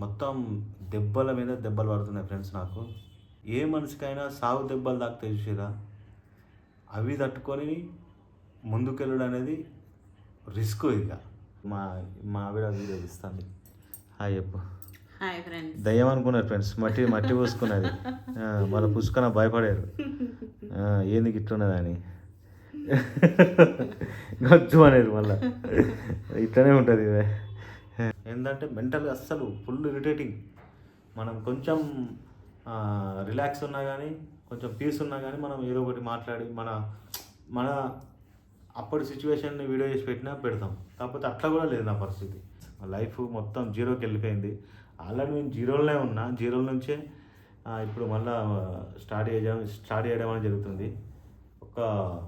మొత్తం దెబ్బల మీద దెబ్బలు పడుతున్నాయి ఫ్రెండ్స్ నాకు. ఏ మనిషికైనా సాగు దెబ్బలు దాకా చూసిరా అవి తట్టుకొని ముందుకెళ్ళడం అనేది రిస్క్ ఇక. మా మా ఆవిడ వీడియో ఇస్తుంది హాయ్ చెప్పు. దయ్యం అనుకున్నారు ఫ్రెండ్స్. మట్టి మట్టి పూసుకున్నది. ఆ, మళ్ళీ పుసుకొని భయపడారు. ఏంది ఇట్లున్నదని గచ్చు అనేది మళ్ళీ. ఇట్లనే ఉంటుంది ఇవే. ఏంటంటే మెంటల్గా అస్సలు ఫుల్ ఇరిటేటింగ్. మనం కొంచెం రిలాక్స్ ఉన్నా కానీ కొంచెం పీస్ ఉన్నా కానీ మనం ఏదో ఒకటి మాట్లాడి మన మన అప్పటి సిచ్యువేషన్ని వీడియో చేసి పెట్టినా పెడతాం. కాకపోతే అట్లా కూడా లేదు నా పరిస్థితి. లైఫ్ మొత్తం జీరోకి వెళ్ళిపోయింది. ఆల్రెడీ నేను జీరోలోనే ఉన్నా జీరో నుంచే ఇప్పుడు మళ్ళా స్టార్ట్ చేయడం స్టార్ట్ చేయడం అనేది జరుగుతుంది. ఒక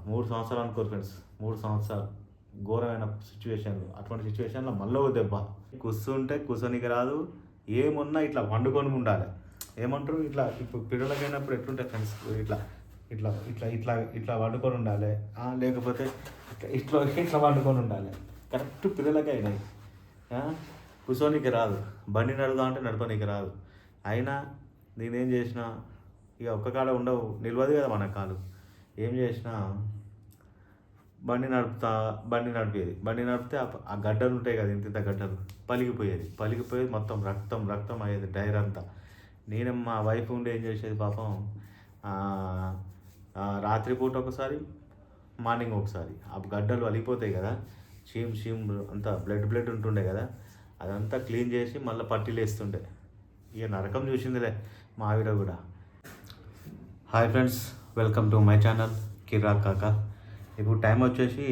మూడు సంవత్సరాలు అనుకోరు ఫ్రెండ్స్. మూడు సంవత్సరాలు ఘోరమైన సిచ్యువేషన్లు. అటువంటి సిచ్యువేషన్లో మళ్ళీ ఒక దెబ్బ. కూర్చుంటే కూర్చొనికి రాదు. ఏమున్నా ఇట్లా వండుకొని ఉండాలి. ఏమంటారు? ఇట్లా ఇప్పుడు పిల్లలకైనప్పుడు ఎట్లుంటాయి ఫ్రెండ్స్ ఇట్లా ఇట్లా ఇట్లా ఇట్లా ఇట్లా వండుకొని ఉండాలి. లేకపోతే ఇట్లా ఇట్లా వండుకొని ఉండాలి. కరెక్ట్ పిల్లలకైనాయి అయినాయి కూర్చోనికి రాదు. బండి నడుదా అంటే నడపనికి రాదు. అయినా నేనేం చేసినా ఇక ఒక్క కాడ ఉండవు. నిలవదు కదా మన కాలు. ఏం చేసినా బండి నడుపుతా బండి నడిపేది. బండి నడిపితే ఆ- గడ్డలు ఉంటాయి కదా ఇంత ఇంత గడ్డలు. పలిగిపోయేది. పలిగిపోయేది మొత్తం రక్తం రక్తం అయ్యేది టైర్ అంతా. నేను మా వైఫ్ ఉండి ఏం చేసేది పాపం? రాత్రిపూట ఒకసారి మార్నింగ్ ఒకసారి. ఆ గడ్డలు వలిగిపోతాయి కదా చీమ్ చీమ్ అంతా బ్లడ్ బ్లడ్ ఉంటుండే కదా అదంతా క్లీన్ చేసి మళ్ళీ పట్టీలు వేస్తుండే. ఇక నరకం చూసిందిలే మా ఆవిడ కూడా. Hi friends welcome to my channel Kirak Kaka. ఇప్పుడు టైం వచ్చేసి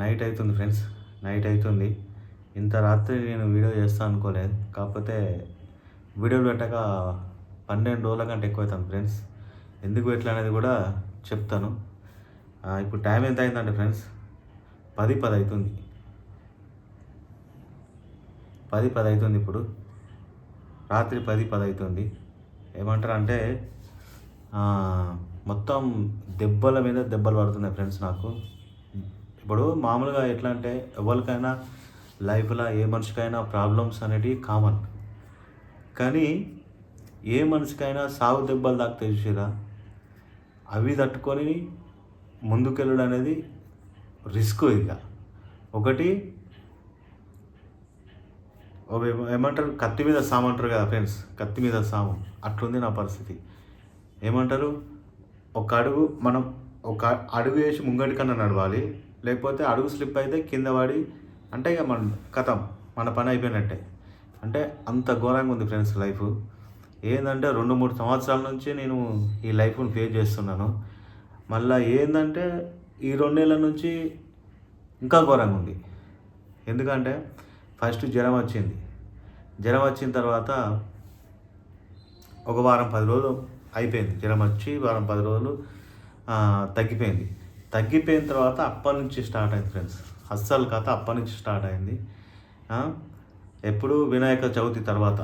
నైట్ అవుతుంది ఫ్రెండ్స్. నైట్ అవుతుంది ఇంత రాత్రి నేను వీడియో చేస్తాను అనుకోలేదు. కాకపోతే వీడియోలు పెట్టక పన్నెండు రోజుల కంటే ఎక్కువ అవుతాను ఫ్రెండ్స్. ఎందుకు ఎట్లా అనేది కూడా చెప్తాను. ఇప్పుడు టైం ఎంత అయిందంటే ఫ్రెండ్స్? పది పది అవుతుంది పది పది అవుతుంది ఇప్పుడు. రాత్రి పది పది అవుతుంది ఏమంటారు అంటే మొత్తం దెబ్బల మీద దెబ్బలు పడుతున్నాయి ఫ్రెండ్స్ నాకు. ఇప్పుడు మామూలుగా ఎట్లా అంటే ఎవరికైనా లైఫ్లో ఏ మనిషికైనా ప్రాబ్లమ్స్ అనేటివి కామన్. కానీ ఏ మనిషికైనా సాగు దెబ్బలు దాకా చూసిరా అవి తట్టుకొని ముందుకెళ్ళడం అనేది రిస్క్ ఇక. ఒకటి ఏమంటారు? కత్తి మీద సాము అంటారు కదా ఫ్రెండ్స్. కత్తి మీద సాము. అట్లుంది నా పరిస్థితి. ఏమంటారు? ఒక అడుగు మనం ఒక అడుగు వేసి ముంగటి కన్నా నడవాలి లేకపోతే అడుగు స్లిప్ అయితే కింద పడి అంటే ఇక మన కథం మన పని అయిపోయినట్టే. అంటే అంత ఘోరంగా ఉంది ఫ్రెండ్స్ లైఫ్. ఏంటంటే రెండు మూడు సంవత్సరాల నుంచి నేను ఈ లైఫ్ని ఫేస్ చేస్తున్నాను. మళ్ళీ ఏంటంటే ఈ రెండేళ్ళ నుంచి ఇంకా ఘోరంగా ఉంది. ఎందుకంటే ఫస్ట్ జ్వరం వచ్చింది. జ్వరం వచ్చిన తర్వాత ఒక వారం పది రోజులు అయిపోయింది. జ్వరం వచ్చి వారం పది రోజులు తగ్గిపోయింది. తగ్గిపోయిన తర్వాత అప్పటి నుంచి స్టార్ట్ అయింది ఫ్రెండ్స్. అస్సలు కథ అప్పటి నుంచి స్టార్ట్ అయింది. ఎప్పుడు వినాయక చవితి తర్వాత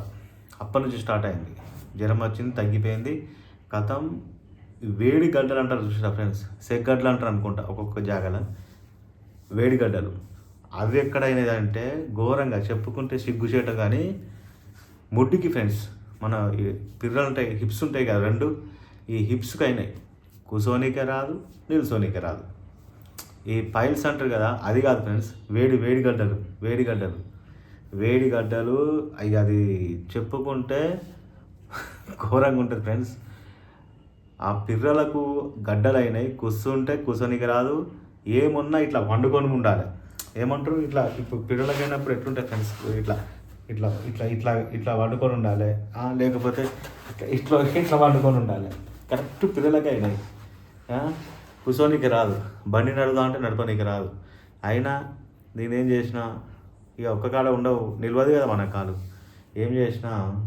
అప్పటి నుంచి స్టార్ట్ అయింది. జ్వరం వచ్చింది తగ్గిపోయింది. కథం వేడి గడ్డలు అంటారు చూసినా ఫ్రెండ్స్? సెగ్గడ్డలు అంటారు అనుకుంటా ఒక్కొక్క జాగల. వేడిగడ్డలు అవి ఎక్కడైనదంటే ఘోరంగా చెప్పుకుంటే సిగ్గుచేట కానీ ముడ్డుకి ఫ్రెండ్స్. మన పిర్రలు ఉంటాయి హిప్స్ ఉంటాయి కదా రెండు. ఈ హిప్స్కి అయినాయి కూసోనికే రాదు నిల్సోనికే రాదు. ఈ పైల్స్ అంటారు కదా అది కాదు ఫ్రెండ్స్ వేడి వేడి గడ్డలు వేడి గడ్డలు. వేడి గడ్డలు అవి అది చెప్పుకుంటే ఘోరంగా ఉంటుంది ఫ్రెండ్స్. ఆ పిర్రలకు గడ్డలు అయినాయి కూర్చుంటే కూర్చొనికి రాదు. ఏమున్నా ఇట్లా వండుకొని ఉండాలి. ఏమంటారు? ఇట్లా ఇప్పుడు పిల్లలకైనప్పుడు ఎట్లుంటాయి ఫ్రెండ్స్? ఇట్లా ఇట్లా ఇట్లా ఇట్లా ఇట్లా వండుకొని ఉండాలి. లేకపోతే ఇట్లా ఇట్లా వండుకొని ఉండాలి. కరెక్ట్ పిల్లలకే అయినాయి. కూర్చోనికి రాదు. బండి నడుదా అంటే నడపనీకి రాదు. అయినా నేనేం చేసినా ఇక ఒక్క కాడ ఉండవు. నిలవదు కదా మన కాలు. ఏం చేసినా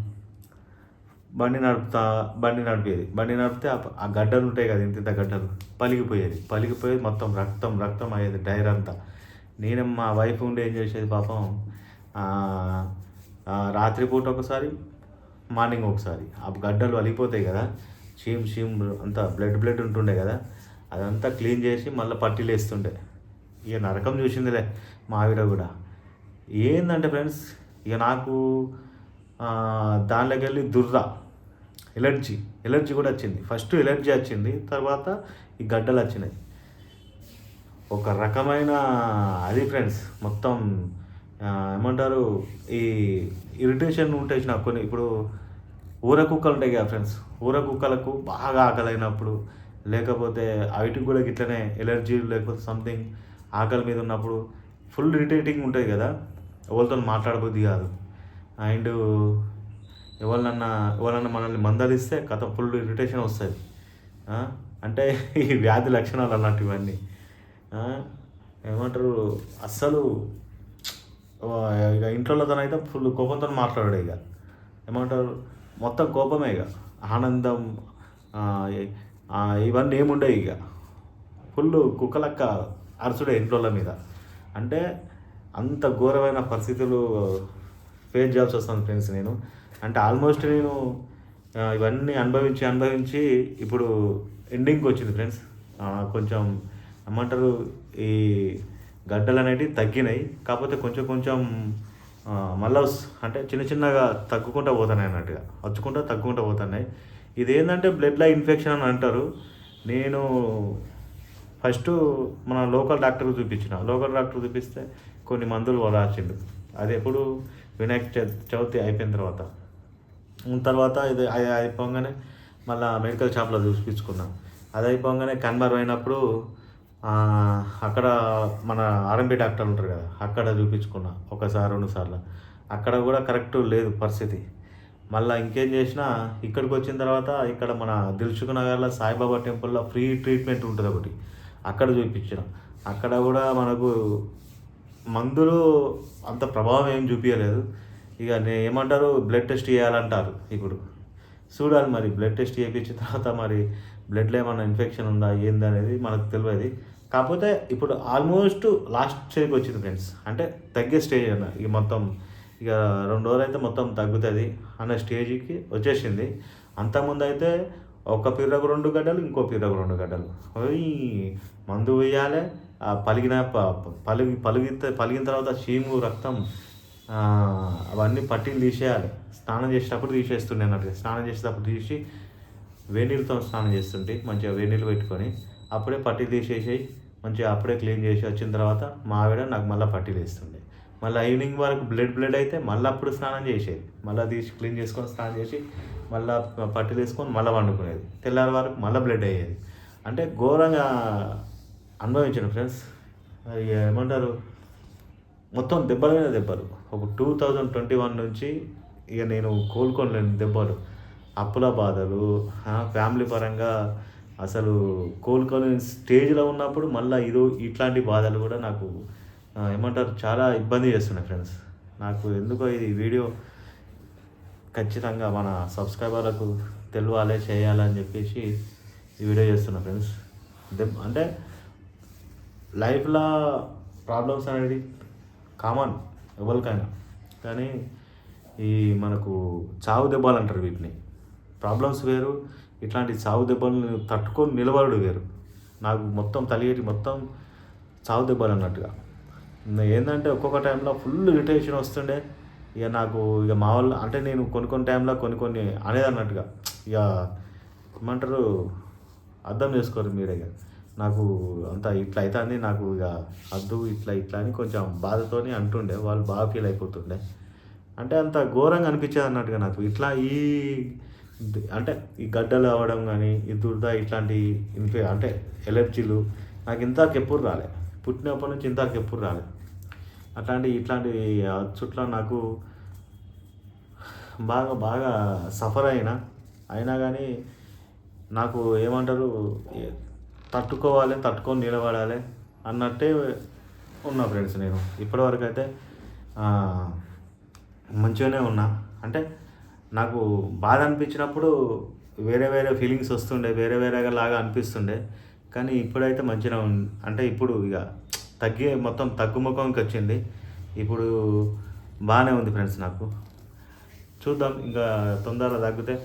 బండి నడుపుతా బండి నడిపేది. బండి నడిపితే ఆ- గడ్డలు ఉంటాయి కదా ఇంత ఇంత గడ్డలు. పలిగిపోయేది. పలిగిపోయేది మొత్తం రక్తం రక్తం అయ్యేది టైర్ అంతా. నేను మా వైఫ్ ఉండి ఏం చేసేది పాపం? రాత్రిపూట ఒకసారి మార్నింగ్ ఒకసారి. ఆ గడ్డలు అలిగిపోతాయి కదా చీమ్ చీమ్ అంతా బ్లడ్ బ్లడ్ ఉంటుండే కదా అదంతా క్లీన్ చేసి మళ్ళీ పట్టీలు వేస్తుండే. ఇక నరకం చూసిందిలే మావిడ కూడా. ఏందంటే ఫ్రెండ్స్ ఇక నాకు దానిలోకి వెళ్ళి దుర్ర ఎలర్జీ ఎలర్జీ కూడా వచ్చింది. ఫస్ట్ ఎలర్జీ వచ్చింది తర్వాత ఈ గడ్డలు వచ్చినాయి. ఒక రకమైన అది ఫ్రెండ్స్ మొత్తం ఏమంటారు? ఈ ఇరిటేషన్ ఉంటాయి నాకు కొన్ని ఇప్పుడు ఊర కుక్కలు ఉంటాయి కదా ఫ్రెండ్స్ ఊర కుక్కలకు బాగా ఆకలైనప్పుడు లేకపోతే వాటికి కూడా ఇట్లనే ఎలర్జీ లేకపోతే సంథింగ్ ఆకలి మీద ఉన్నప్పుడు ఫుల్ ఇరిటేటింగ్ ఉంటుంది కదా. ఎవరితో మాట్లాడబుద్ది కాదు. అండ్ ఎవరినన్నా ఎవరన్నా మనల్ని మందలిస్తే కథ ఫుల్ ఇరిటేషన్ వస్తుంది. అంటే ఈ వ్యాధి లక్షణాలు అన్నట్టు ఇవన్నీ ఏమంటారు? అస్సలు ఇక ఇంట్లో అయితే ఫుల్ కోపంతో మాట్లాడాడు ఇక. ఏమంటారు? మొత్తం కోపమే ఇక. ఆనందం ఇవన్నీ ఏముండేవి ఇక. ఫుల్ కుక్కలక్క అరుసుడే ఇంట్లో మీద. అంటే అంత ఘోరమైన పరిస్థితులు ఫేస్ చేయాల్సి వస్తుంది ఫ్రెండ్స్ నేను. అంటే ఆల్మోస్ట్ నేను ఇవన్నీ అనుభవించి అనుభవించి ఇప్పుడు ఎండింగ్కి వచ్చింది ఫ్రెండ్స్. కొంచెం ఏమంటారు? ఈ గడ్డలు అనేటివి తగ్గినాయి. కాకపోతే కొంచెం కొంచెం మళ్ళీ అంటే చిన్న చిన్నగా తగ్గుకుంటూ పోతున్నాయి అన్నట్టుగా. వచ్చుకుంటూ తగ్గుకుంటూ పోతున్నాయి. ఇదేంటంటే బ్లడ్లో ఇన్ఫెక్షన్ అని అంటారు. నేను ఫస్ట్ మన లోకల్ డాక్టర్కి చూపించిన. లోకల్ డాక్టర్ చూపిస్తే కొన్ని మందులు రాసిండు. అది ఎప్పుడు వినాయక చవితి చవితి అయిపోయిన తర్వాత. తర్వాత ఇది అయి- అయిపోగానే మళ్ళీ మెడికల్ షాప్లో చూపించుకున్నాం. అది అయిపోగానే కన్వర్ అయినప్పుడు అక్కడ మన ఆర్ఎంపీ డాక్టర్ ఉంటారు కదా అక్కడ చూపించుకున్నా ఒకసారి రెండు సార్లు. అక్కడ కూడా కరెక్ట్ లేదు పరిస్థితి. మళ్ళీ ఇంకేం చేసినా ఇక్కడికి వచ్చిన తర్వాత ఇక్కడ మన దిల్సుఖ్ నగర్లో సాయిబాబా టెంపుల్లో ఫ్రీ ట్రీట్మెంట్ ఉంటుంది ఒకటి. అక్కడ చూపించిన. అక్కడ కూడా మనకు మందులు అంత ప్రభావం ఏం చూపించలేదు ఇక నేను ఏమంటారు? బ్లడ్ టెస్ట్ చేయాలంటారు ఇప్పుడు. చూడాలి మరి బ్లడ్ టెస్ట్ చేయించిన తర్వాత మరి బ్లడ్లో ఏమైనా ఇన్ఫెక్షన్ ఉందా ఏంది అనేది మనకు తెలియదు. కాకపోతే ఇప్పుడు ఆల్మోస్ట్ లాస్ట్ స్టేజ్కి వచ్చింది ఫ్రెండ్స్. అంటే తగ్గే స్టేజ్ అన్న ఇక మొత్తం ఇక రెండు రోజులు అయితే మొత్తం తగ్గుతుంది అన్న స్టేజ్కి వచ్చేసింది. అంతకుముందు అయితే ఒక పిర్రకు రెండు గడ్డలు ఇంకో పిర్రకు రెండు గడ్డలు. అవి మందు వేయాలి పలిగిన పలిగి పలిగితే పలిగిన తర్వాత చీము రక్తం అవన్నీ పట్టిని తీసేయాలి. స్నానం చేసేటప్పుడు తీసేస్తుండే అన్నట్టు స్నానం చేసేటప్పుడు తీసి వేనీళ్ళతో స్నానం చేస్తుంటే మంచిగా వేనీళ్ళు పెట్టుకొని అప్పుడే పట్టీలు తీసేసి మంచిగా అప్పుడే క్లీన్ చేసి వచ్చిన తర్వాత మా ఆవిడ నాకు మళ్ళీ పట్టీలు వేస్తుండే. మళ్ళీ ఈవినింగ్ వరకు బ్లడ్ బ్లడ్ అయితే మళ్ళీ అప్పుడు స్నానం చేసేది. మళ్ళీ తీసి క్లీన్ చేసుకొని స్నానం చేసి మళ్ళీ పట్టీలు వేసుకొని మళ్ళీ వండుకునేది. తెల్లారి వరకు మళ్ళీ బ్లడ్ అయ్యేది. అంటే ఘోరంగా అనుభవించాను ఫ్రెండ్స్. ఏమంటారు? మొత్తం దెబ్బల మీద దెబ్బలు. ఒక టూ థౌజండ్ ట్వంటీ వన్ నుంచి ఇక నేను కోలుకోలేను దెబ్బలు. అప్పుల బాధలు ఫ్యామిలీ పరంగా అసలు కోలుకొని స్టేజ్లో ఉన్నప్పుడు మళ్ళీ ఇదో ఇట్లాంటి బాధలు కూడా నాకు ఏమంటారు చాలా ఇబ్బంది చేస్తున్నాయి ఫ్రెండ్స్. నాకు ఎందుకో ఇది వీడియో ఖచ్చితంగా మన సబ్స్క్రైబర్లకు తెలియాలి చేయాలని చెప్పేసి ఈ వీడియో చేస్తున్నా ఫ్రెండ్స్. దెబ్బ అంటే లైఫ్లో ప్రాబ్లమ్స్ అనేది కామన్ ఎవరికైనా. కానీ ఈ మనకు చావు దెబ్బలు అంటారు వీటిని. ప్రాబ్లమ్స్ వేరు ఇట్లాంటి చావు దెబ్బలను తట్టుకొని నిలబడడు వేరు. నాకు మొత్తం తలిగేటి మొత్తం చావు దెబ్బలు అన్నట్టుగా. ఏంటంటే ఒక్కొక్క టైంలో ఫుల్ ఇరిటేషన్ వస్తుండే. ఇక నాకు ఇక మా వాళ్ళు అంటే నేను కొన్ని కొన్ని టైంలో కొన్ని కొన్ని అనేది అన్నట్టుగా ఇక ఏమంటారు అర్థం చేసుకోరు మీరే ఇక. నాకు అంత ఇట్లా అవుతుంది నాకు ఇక అద్దు ఇట్లా ఇట్లా అని కొంచెం బాధతోని అంటుండే. వాళ్ళు బాగా ఫీల్ అయిపోతుండే. అంటే అంత ఘోరంగా అనిపించేది అన్నట్టుగా నాకు. ఇట్లా ఈ అంటే ఈ గడ్డలు అవ్వడం కానీ ఈ దురద ఇట్లాంటి ఇన్ఫే అంటే ఎలర్జీలు నాకు ఇంతకు ఎప్పుడు రాలే. పుట్టినప్పటి నుంచి ఇంతకు ఎప్పుడు రాలే. అట్లాంటి ఇట్లాంటి చుట్ల నాకు బాగా బాగా సఫర్ అయినా అయినా కానీ నాకు ఏమంటారు తట్టుకోవాలి తట్టుకొని నిలబడాలి అన్నట్టే ఉన్నా ఫ్రెండ్స్ నేను. ఇప్పటివరకు అయితే మంచిగానే ఉన్నా. అంటే నాకు బాధ అనిపించినప్పుడు వేరే వేరే ఫీలింగ్స్ వస్తుండే వేరే వేరేగా లాగా అనిపిస్తుండే. కానీ ఇప్పుడైతే మంచిగా అంటే ఇప్పుడు ఇక తగ్గి మొత్తం తగ్గుముఖంకి వచ్చింది. ఇప్పుడు బాగానే ఉంది ఫ్రెండ్స్ నాకు. చూద్దాం ఇంకా తొందరగా తగ్గితే.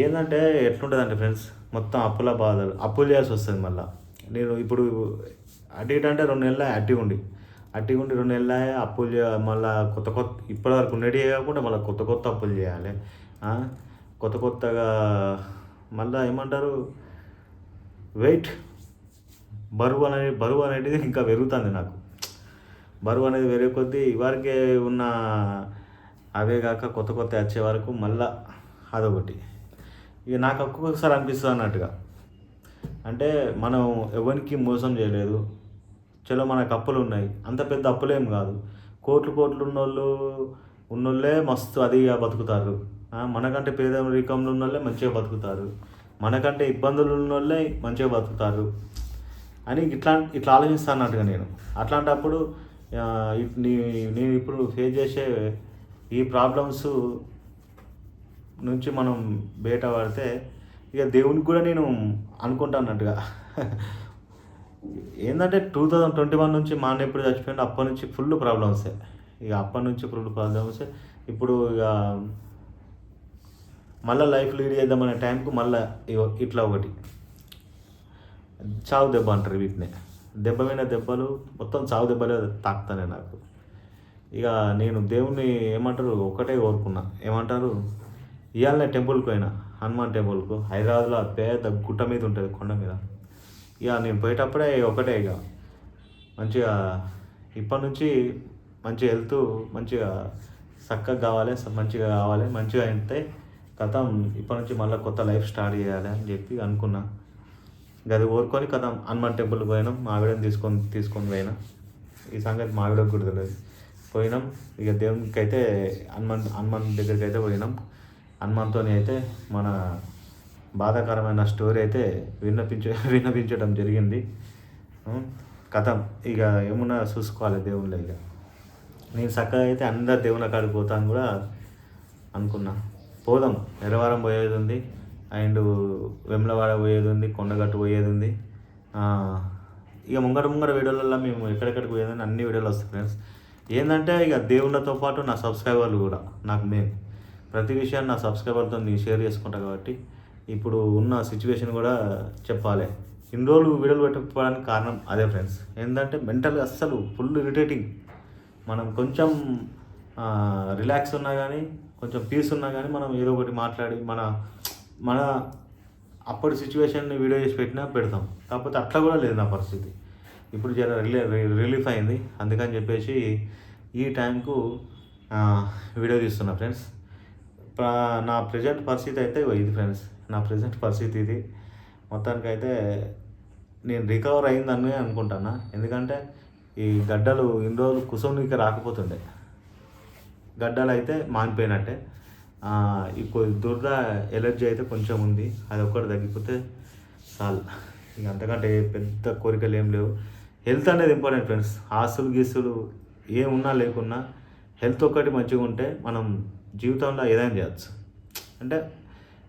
ఏంటంటే ఎట్లుంటుంది ఫ్రెండ్స్ మొత్తం అప్పుల బాధలు అప్పులు చేయాల్సి వస్తుంది మళ్ళీ. నేను ఇప్పుడు అటు ఇటు అంటే రెండు నెలల యాక్టివ్ ఉండి. అట్టి ఉండి రెండు నెలలు అప్పులు చే మళ్ళీ కొత్త కొత్త ఇప్పటివరకు రెడీ కాకుండా మళ్ళీ కొత్త కొత్త అప్పులు చేయాలి. కొత్త కొత్తగా మళ్ళీ ఏమంటారు? వెయిట్. బరువు అనేది బరువు అనేది ఇంకా పెరుగుతుంది నాకు. బరువు అనేది వేరే కొద్దీ ఇవరకే ఉన్న అవే కాక కొత్త కొత్త వచ్చే వరకు మళ్ళా అదొకటి. ఇక నాకు ఒక్కొక్కసారి అనిపిస్తుంది అన్నట్టుగా అంటే మనం ఎవరికి మోసం చేయలేదు. చలో మనకు అప్పులు ఉన్నాయి. అంత పెద్ద అప్పులేం కాదు. కోట్లు కోట్లు ఉన్నోళ్ళు ఉన్నోళ్ళే మస్తు అదిగా బతుకుతారు. ఆ, మనకంటే పేదరికంలో ఉన్నోళ్ళే మంచిగా బతుకుతారు. మనకంటే ఇబ్బందులు ఉన్నోళ్ళే మంచిగా బతుకుతారు. అని ఇట్లా ఇట్లా ఆలోచిస్తా అన్నట్టుగా నేను. అట్లాంటప్పుడు నేను ఇప్పుడు ఫేస్ చేసే ఈ ప్రాబ్లమ్స్ నుంచి మనం బయట పడితే ఇక దేవునికి కూడా నేను అనుకుంటానట్టుగా ఏంటంటే టూ థౌజండ్ ట్వంటీ వన్ నుంచి మా అన్న ఎప్పుడు చచ్చిపోయింది అప్పటి నుంచి ఫుల్ ప్రాబ్లమ్సే ఇక అప్పటి నుంచి ఫుల్ ప్రాబ్లమ్సే ఇప్పుడు ఇక మళ్ళీ లైఫ్ లీడ్ చేద్దామనే టైంకు మళ్ళీ ఇట్లా ఒకటి. చావు దెబ్బ అంటారు వీటిని. దెబ్బ మీద దెబ్బలు మొత్తం చావు దెబ్బలే తాకుతానే నాకు. ఇక నేను దేవుణ్ణి ఏమంటారు? ఒకటే కోరుకున్నా. ఏమంటారు? ఇవాళనే టెంపుల్కి పోయినా. హనుమాన్ టెంపుల్కు హైదరాబాద్లో పెద్ద గుట్ట మీద ఉంటుంది కొండ మీద. ఇక నేను పోయేటప్పుడే ఒకటే ఇక మంచిగా ఇప్పటి నుంచి మంచి హెల్త్ మంచిగా చక్కగా కావాలి మంచిగా కావాలి మంచిగా అయితే కథం ఇప్పటి నుంచి మళ్ళీ కొత్త లైఫ్ స్టార్ట్ చేయాలి అని చెప్పి అనుకున్నా. గది అది కోరుకొని కథం హనుమాన్ టెంపుల్కి పోయినాం మావిడని తీసుకొని తీసుకొని పోయినా. ఈ సంగతి మావిడకు కూడా తెలియదు. పోయినాం ఇక దేవునికి అయితే హనుమాన్ హనుమాన్ దగ్గరికి అయితే పోయినాం. హనుమాన్తోని అయితే మన బాధాకరమైన స్టోరీ అయితే విన్నపించ విన్నపించడం జరిగింది. కథం. ఇక ఏమున్నా చూసుకోవాలి దేవుళ్ళ ఇక. నేను చక్కగా అయితే అందరు దేవుని కాడికి పోతాను కూడా అనుకున్నా. పోదాం. ఎర్రవారం పోయేది ఉంది. అండ్ వెమ్లవాడ పోయేది ఉంది. కొండగట్టు పోయేది ఉంది. ఇక ముంగట ముంగట వీడియోలలో మేము ఎక్కడెక్కడికి పోయేదని అన్ని వీడియోలు వస్తాయి ఫ్రెండ్స్. ఏంటంటే ఇక దేవుళ్ళతో పాటు నా సబ్స్క్రైబర్లు కూడా. నాకు మెయిన్. ప్రతి విషయాన్ని నా సబ్స్క్రైబర్తో నేను షేర్ చేసుకుంటా కాబట్టి. ఇప్పుడు ఉన్న సిచ్యువేషన్ కూడా చెప్పాలి. ఇన్ని రోజులు వీడియోలు పెట్టకపోవడానికి కారణం అదే ఫ్రెండ్స్ ఏంటంటే మెంటల్గా అస్సలు ఫుల్ ఇరిటేటింగ్ మనం కొంచెం రిలాక్స్ ఉన్నా కానీ కొంచెం పీస్ ఉన్నా కానీ మనం ఏదో ఒకటి మాట్లాడి మన మన అప్పటి సిచ్యువేషన్ని వీడియో చేసి పెట్టినా పెడతాం. కాకపోతే అట్లా కూడా లేదు నా పరిస్థితి. ఇప్పుడు జర రిలీ రిలీఫ్ అయింది. అందుకని చెప్పేసి ఈ టైంకు వీడియో తీస్తున్నా ఫ్రెండ్స్ నా ప్రజెంట్ పరిస్థితి అయితే ఇది ఫ్రెండ్స్ నా ప్రజెంట్ పరిస్థితి ఇది. మొత్తానికైతే నేను రికవర్ అయిందని అనుకుంటాను ఎందుకంటే ఈ గడ్డలు ఇన్ని రోజులు కుసంనికి రాకపోతుండే. గడ్డలు అయితే మానిపోయినట్టే ఈ కొ- దురద ఎలర్జీ అయితే కొంచెం ఉంది. అది ఒక్కటి తగ్గిపోతే చాలు. ఇక అంతకంటే పెద్ద కోరికలు ఏం లేవు. హెల్త్ అనేది ఇంపార్టెంట్ ఫ్రెండ్స్ ఆస్తులు గీస్తులు ఏమున్నా లేకున్నా హెల్త్ ఒక్కటి మంచిగా ఉంటే మనం జీవితంలో ఏదైనా చేయొచ్చు. అంటే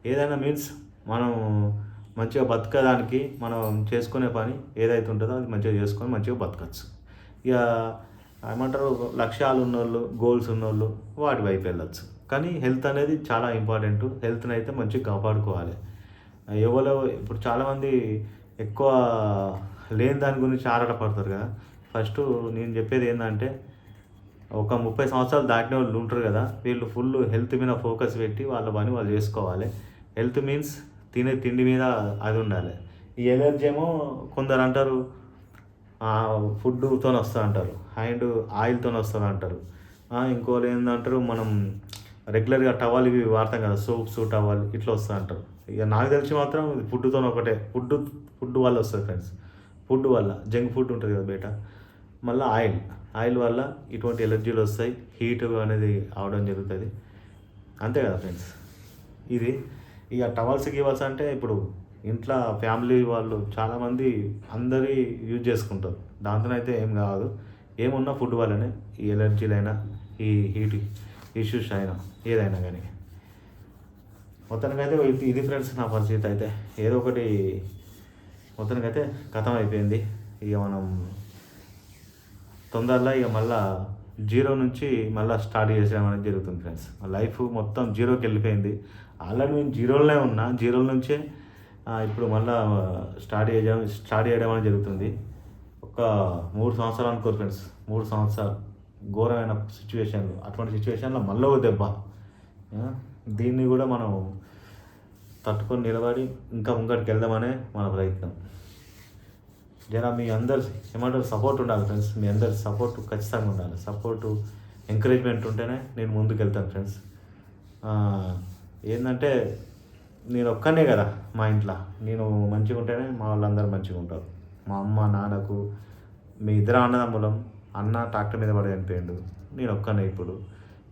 ఏదైనా మీన్స్ మనం మంచిగా బతకడానికి మనం చేసుకునే పని ఏదైతే ఉంటుందో అది మంచిగా చేసుకొని మంచిగా బతకచ్చు. ఇక ఏమంటారు లక్ష్యాలు ఉన్నోళ్ళు గోల్స్ ఉన్నోళ్ళు వాటి వైపు వెళ్ళచ్చు. కానీ హెల్త్ అనేది చాలా ఇంపార్టెంట్ హెల్త్ని అయితే మంచిగా కాపాడుకోవాలి. ఎవరో ఇప్పుడు చాలామంది ఎక్కువ లేని దాని గురించి ఆరాటపడతారు కదా. ఫస్ట్ నేను చెప్పేది ఏంటంటే ఒక ముప్పై సంవత్సరాలు దాటిన వాళ్ళు ఉంటారు కదా వీళ్ళు ఫుల్ హెల్త్ మీద ఫోకస్ పెట్టి వాళ్ళ పని వాళ్ళు చేసుకోవాలి. హెల్త్ మీన్స్ తినే తిండి మీద అది ఉండాలి. ఈ ఎలర్జీ ఏమో కొందరు అంటారు ఫుడ్తో వస్తా అంటారు. అండ్ ఆయిల్తో వస్తుంది అంటారు. ఆ, ఇంకోళ్ళు ఏంటంటారు మనం రెగ్యులర్గా టవాల్ ఇవి వాడతాం కదా సోప్స్ టవాల్ ఇట్లా వస్తా అంటారు. ఇక నాకు తెలిసి మాత్రం ఫుడ్తో ఒకటే. ఫుడ్ ఫుడ్ వల్ల వస్తుంది ఫ్రెండ్స్. ఫుడ్ వల్ల జంక్ ఫుడ్ ఉంటుంది కదా బయట. మళ్ళీ ఆయిల్. ఆయిల్ వల్ల ఇటువంటి ఎలర్జీలు వస్తాయి హీట్ అనేది అవడం జరుగుతుంది. అంతే కదా ఫ్రెండ్స్. ఇది ఇక టవల్స్ గివల్స్ అంటే ఇప్పుడు ఇంట్లో ఫ్యామిలీ వాళ్ళు చాలామంది అందరి యూజ్ చేసుకుంటారు. దాంతోనైతే ఏం కాదు. ఏమున్నా ఫుడ్ వల్లనే ఈ ఎలర్జీలైనా ఈ హీట్ ఇష్యూస్ అయినా ఏదైనా కానీ. మొత్తానికైతే ఇది ఇది ఫ్రెండ్స్ నా పరిస్థితి అయితే. ఏదో ఒకటి మొత్తానికైతే కథం అయిపోయింది ఇక మనం తొందరలో ఇక మళ్ళీ జీరో నుంచి మళ్ళీ స్టార్ట్ చేసేయడం అనేది జరుగుతుంది ఫ్రెండ్స్ లైఫ్ మొత్తం జీరోకి వెళ్ళిపోయింది. ఆల్రెడీ నేను జీరోలోనే ఉన్నా జీరోల నుంచే ఇప్పుడు మళ్ళీ స్టార్ట్ చేయడం స్టార్ట్ చేయడం అనేది జరుగుతుంది. ఒక మూడు సంవత్సరాలు అనుకోరు ఫ్రెండ్స్ మూడు సంవత్సరాలు. ఘోరమైన సిచ్యువేషన్లు అటువంటి సిచ్యువేషన్లో మళ్ళీ ఒక దెబ్బ. దీన్ని కూడా మనం తట్టుకొని నిలబడి ఇంకా ముంగటికి వెళ్దామనే మన ప్రయత్నం. జర మీ అందరి ఏమంటారు సపోర్ట్ ఉండాలి ఫ్రెండ్స్ మీ అందరి సపోర్ట్ ఖచ్చితంగా ఉండాలి. సపోర్టు ఎంకరేజ్మెంట్ ఉంటేనే నేను ముందుకు వెళ్తాను ఫ్రెండ్స్ ఏంటంటే నేను ఒక్కనే కదా మా ఇంట్లో. నేను మంచిగా ఉంటేనే మా వాళ్ళందరూ మంచిగా ఉంటారు. మా అమ్మ నాన్నకు మీ ఇద్దరు అన్నదమ్ములం అన్న ట్రాక్టర్ మీద పడి చనిపోయిండు. నేను ఒక్కనే ఇప్పుడు.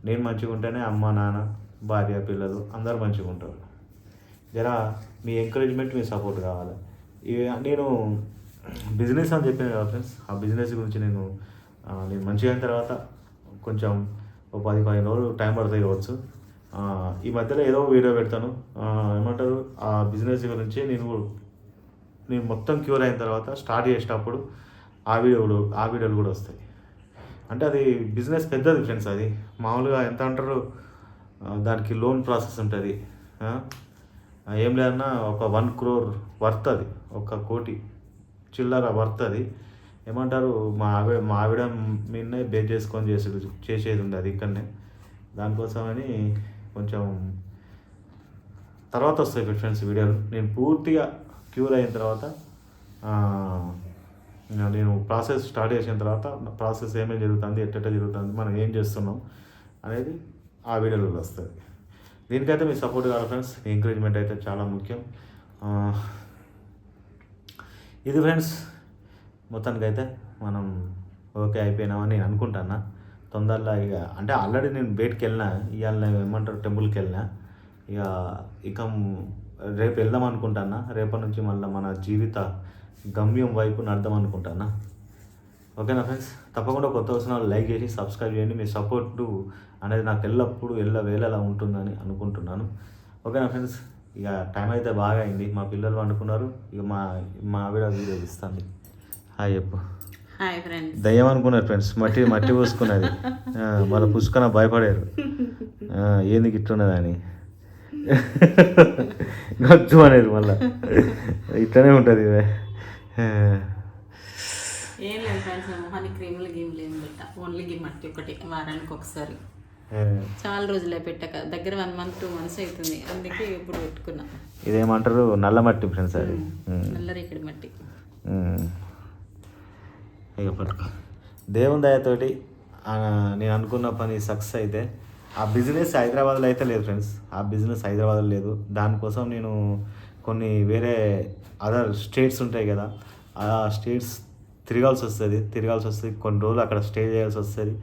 నేను మంచిగా ఉంటేనే అమ్మ నాన్న భార్య పిల్లలు అందరూ మంచిగా ఉంటారు. జరా మీ ఎంకరేజ్మెంట్ మీ సపోర్ట్ కావాలి. ఇవి నేను బిజినెస్ అని చెప్పాను కదా ఫ్రెండ్స్. ఆ బిజినెస్ గురించి నేను నేను మంచిగా అయిన తర్వాత కొంచెం ఒక పది పదిహేను రోజులు టైం పడుతుంది కావచ్చు. ఈ మధ్యలో ఏదో వీడియో పెడతాను. ఏమంటారు? ఆ బిజినెస్ గురించి నేను నేను మొత్తం క్యూర్ అయిన తర్వాత స్టార్ట్ చేసేటప్పుడు ఆ వీడియోలు ఆ వీడియోలు కూడా వస్తాయి. అంటే అది బిజినెస్ పెద్దది ఫ్రెండ్స్ అది. మామూలుగా ఎంత అంటారు? దానికి లోన్ ప్రాసెస్ ఉంటుంది. ఏం లేదన్నా ఒక వన్ క్రోర్ వర్త్ అది ఒక కోటి. చిల్లర వర్త్ అది ఏమంటారు? మా ఆవిడ మా ఆవిడ మీదనే బేస్ చేసుకొని చేసేది చేసేది ఉంది అది ఇక్కడనే. దానికోసమని కొంచెం తర్వాత వస్తాయి ఫ్రెండ్స్ వీడియోలు. నేను పూర్తిగా క్యూర్ అయిన తర్వాత నేను ప్రాసెస్ స్టార్ట్ చేసిన తర్వాత ప్రాసెస్ ఏమేమి జరుగుతుంది ఎట్టెట్ట జరుగుతుంది మనం ఏం చేస్తున్నాం అనేది ఆ వీడియోలో వస్తుంది. దీనికైతే మీ సపోర్ట్ కావాలి ఫ్రెండ్స్. ఎంకరేజ్మెంట్ అయితే చాలా ముఖ్యం. ఇది ఫ్రెండ్స్ మొత్తానికైతే మనం ఓకే అయిపోయినామని నేను అనుకుంటాను తొందరలో ఇక అంటే ఆల్రెడీ నేను బయటకు వెళ్ళినా ఇవాళ ఏమంటారు టెంపుల్కి వెళ్ళినా ఇక ఇక రేపు వెళ్దాం అనుకుంటానా రేపటి నుంచి మళ్ళీ మన జీవిత గమ్యం వైపు నడదాం అనుకుంటానా ఓకేనా ఫ్రెండ్స్? తప్పకుండా కొత్త వచ్చిన లైక్ చేసి సబ్స్క్రైబ్ చేయండి. మీ సపోర్టు అనేది నాకు ఎల్లప్పుడూ ఎల్ల వేళలా ఉంటుందని అనుకుంటున్నాను. ఓకేనా ఫ్రెండ్స్? ఇక టైం అయితే బాగా అయింది. మా పిల్లలు వండుకున్నారు. ఇక మా మా ఆవిడ వీడియో ఇస్తుంది హాయ్ చెప్పు దయ్యం అనుకున్నారు ఫ్రెండ్స్ మట్టి మట్టి పూసుకున్నది. ఆ, మళ్ళీ పుసుకొని భయపడారు. ఏంది ఇట్లున్నదని గచ్చు అనేది మళ్ళీ. ఇట్లనే ఉంటుంది ఇవే. ఏం లేదు ఫ్రెండ్స్ మొహానికి క్రీములు ఏం పెట్టా. ఓన్లీ మట్టి ఒకటి. వారానికి ఒకసారి. చాలా రోజులే పెట్టక. దగ్గర వన్ మంత్ టూ మంత్స్ అవుతుంది అందుకే ఇప్పుడు పెట్టుకున్నా. ఇదేమంటారు? నల్ల మట్టి ఫ్రెండ్స్ అది. ఉమ్. నల్లరేకడి మట్టి. ఉమ్. ఇక పట్టుకో. దేవుని దయతోటి నేను అనుకున్న పని సక్సెస్ అయితే ఆ బిజినెస్ హైదరాబాద్లో అయితే లేదు ఫ్రెండ్స్. ఆ బిజినెస్ హైదరాబాద్లో లేదు. దానికోసం నేను కొన్ని వేరే అదర్ స్టేట్స్ ఉంటాయి కదా ఆ స్టేట్స్ తిరగాల్సి వస్తుంది. తిరగాల్సి వస్తుంది. కొన్ని రోజులు అక్కడ స్టే చేయాల్సి వస్తుంది.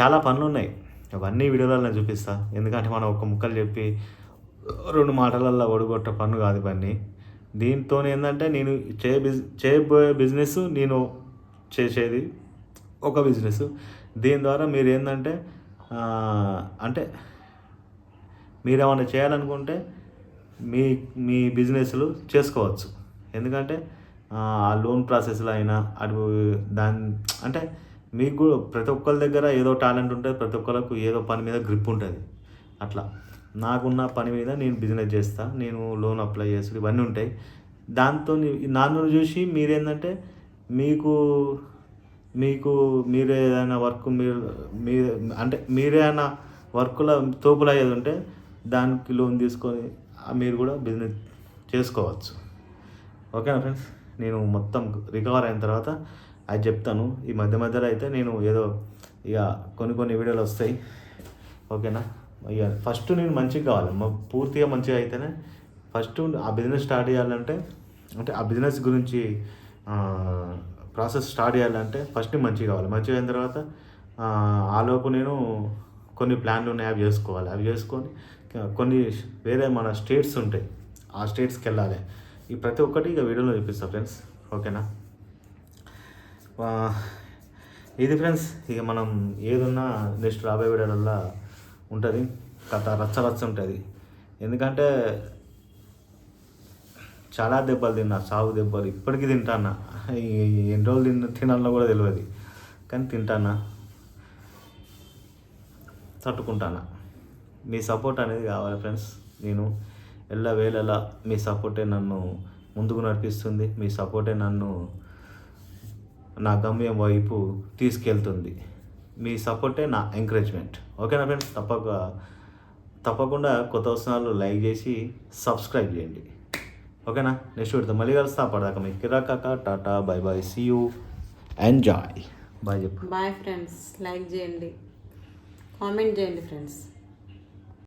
చాలా పనులు ఉన్నాయి. అవన్నీ వీడియోలలో నేను చూపిస్తా. ఎందుకంటే మనం ఒక ముక్కలు చెప్పి రెండు మాటలల్లో ఒడిగొట్ట పన్ను కాదు ఇవన్నీ. దీంతో ఏంటంటే నేను చే బిజ్ చేయబోయే బిజినెస్ నేను చేసేది ఒక బిజినెస్ దీని ద్వారా మీరు ఏంటంటే అంటే మీరు ఏమైనా చేయాలనుకుంటే మీ మీ బిజినెస్లు చేసుకోవచ్చు. ఎందుకంటే ఆ లోన్ ప్రాసెస్లో అయినా అటు దాని అంటే మీకు కూడా ప్రతి ఒక్కరి దగ్గర ఏదో టాలెంట్ ఉంటుంది ప్రతి ఒక్కరికి ఏదో పని మీద గ్రిప్ ఉంటుంది. అట్లా. నాకున్న పని మీద నేను బిజినెస్ చేస్తా నేను లోన్ అప్లై చేస్తాను ఇవన్నీ ఉంటాయి. దాంతో నాన్నను చూసి మీరేంటంటే మీకు మీకు మీరు ఏదైనా వర్క్ మీరు మీ అంటే మీరేమైనా వర్క్లో తోపులు అయ్యేది ఉంటే దానికి లోన్ తీసుకొని మీరు కూడా బిజినెస్ చేసుకోవచ్చు. ఓకేనా ఫ్రెండ్స్ నేను మొత్తం రికవర్ అయిన తర్వాత అది చెప్తాను. ఈ మధ్య మధ్యలో అయితే నేను ఏదో ఇక కొన్ని కొన్ని వీడియోలు వస్తాయి. ఓకేనా? ఇక ఫస్ట్ నేను మంచిగా కావాలి. పూర్తిగా మంచిగా అయితేనే ఫస్ట్ ఆ బిజినెస్ స్టార్ట్ చేయాలంటే అంటే ఆ బిజినెస్ గురించి ప్రాసెస్ స్టార్ట్ చేయాలంటే ఫస్ట్ మంచిగా కావాలి. మంచిగా అయిన తర్వాత ఆలోపు నేను కొన్ని ప్లాన్లు ఉన్నాయి. అవి చేసుకోవాలి. అవి చేసుకొని కొన్ని వేరే మన స్టేట్స్ ఉంటాయి. ఆ స్టేట్స్కి వెళ్ళాలి. ఈ ప్రతి ఒక్కటి ఇక వీడియోలో చూపిస్తాను ఫ్రెండ్స్. ఓకేనా? ఇది ఫ్రెండ్స్ ఇక మనం ఏదున్నా నెక్స్ట్ రాబోయే వీడియోలలో ఉంటుంది. కథ రచ్చ రచ్చ ఉంటుంది. ఎందుకంటే చాలా దెబ్బలు తిన్నా సాగు దెబ్బలు. ఇప్పటికీ తింటానా ఎన్ని రోజులు తిన్న తినాలో కూడా తెలియదు కానీ తింటానా తట్టుకుంటానా మీ సపోర్ట్ అనేది కావాలి ఫ్రెండ్స్. నేను ఎల్ల వేళలా మీ సపోర్టే నన్ను ముందుకు నడిపిస్తుంది. మీ సపోర్టే నన్ను నా గమ్యం వైపు తీసుకెళ్తుంది. మీ సపోర్టే నా ఎంకరేజ్మెంట్ ఓకేనా ఫ్రెండ్స్ తప్పక తప్పకుండా కొత్త వస్తున్నారు లైక్ చేసి సబ్స్క్రైబ్ చేయండి. ఓకేనా? నెక్స్ట్ విడతా మళ్ళీ కలుస్తా. అప్పటిదాకా మీకు Kirakaka tata bye bye see you enjoy bye చెప్పు బాయ్ ఫ్రెండ్స్ లైక్ చేయండి. కామెంట్ చేయండి ఫ్రెండ్స్